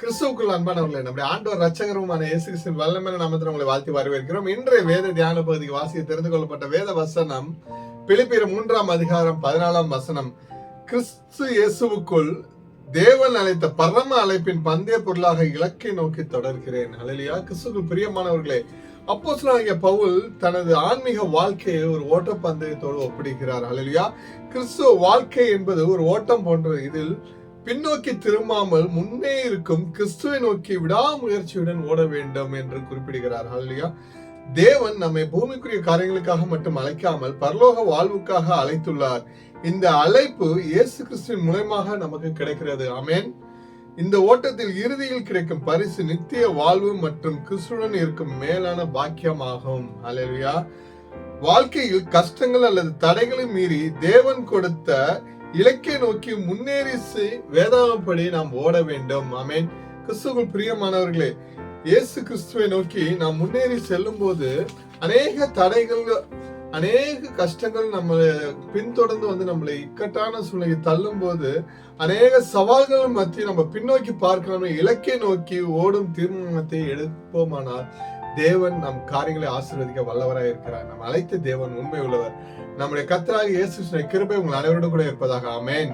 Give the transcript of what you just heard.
கிறிஸ்துவுக்குள் அன்பானவர்களே நம்முடைய ஆண்டோர் ரச்சகரமான இயேசு கிறிஸ்தின் வல்லமையான நாமத்தில் உங்களை வாழ்த்தி வரவேற்கிறோம். இன்றைய வேத தியான பகுதிக்கு வாசிய தெரிந்து கொள்ளப்பட்ட வேத வசனம் பிலிப்பியர் மூன்றாம் அதிகாரம் பதினாலாம் வசனம். கிறிஸ்து இயேசுவுக்குள் தேவன் அழைத்த பரம அழைப்பின் பந்தய பொருளாக இலக்கை நோக்கி தொடர்கிறேன். அழலியா கிறிஸ்துக்கு பிரியமானவர்களே அப்போஸ்தலனாகிய பவுல் தனது ஆன்மீக வாழ்க்கையை ஒரு ஓட்டப்பந்தயத்தோடு ஒப்பிடுகிறார். அழலியா கிறிஸ்துவ வாழ்க்கை என்பது ஒரு ஓட்டம் போன்றது இதில் பின்னோக்கி திரும்பாமல் முன்னே இருக்கும் கிறிஸ்துவை நோக்கி விடாமுயற்சியுடன் ஓட வேண்டும் என்று குறிப்பிடுகிறார். ஹalleluya தேவன் நம்மை பூமிக்குரிய காரியங்களுக்காக மட்டும் அழைக்காமல் பரலோக வாழ்வுக்காக அழைத்துள்ளார். இந்த அழைப்பு இயேசு கிறிஸ்துவின் மூலமாக நமக்கு கிடைக்கிறது. ஆமென் இந்த ஓட்டத்தில் இறுதியில் கிடைக்கும் பரிசு நித்திய வாழ்வு மற்றும் கிறிஸ்துடன் இருக்கும் மேலான பாக்கியமாகும். அலையா வாழ்க்கையில் கஷ்டங்கள் அல்லது தடைகளை மீறி தேவன் கொடுத்த இலக்கை நோக்கி முன்னேறி செய்- வேதாகப்படி நாம் ஓட வேண்டும். ஆமென். கிறிஸ்துவுக்குள் பிரியமானவர்களே இயேசு கிறிஸ்துவை நோக்கி நாம் முன்னேறி செல்லும் போது அநேக தடைகள் அநேக கஷ்டங்கள் நம்மளை பின்தொடர்ந்து வந்து நம்மளை இக்கட்டான சூழ்நிலை தள்ளும் போது அநேக சவால்கள் மத்திய நம்ம பின்னோக்கி பார்க்கணும் இலக்கை நோக்கி ஓடும் தீர்மானத்தை எடுப்போமானால் தேவன் நம் காரியங்களை ஆசீர்வதிக்க வல்லவராக இருக்கிறார். நம் அழைத்த தேவன் உண்மை உள்ளவர். நம்முடைய கத்தராக இயேசு கிருபை உங்கள் அனைவரோடு கூட இருப்பதாக. ஆமென்.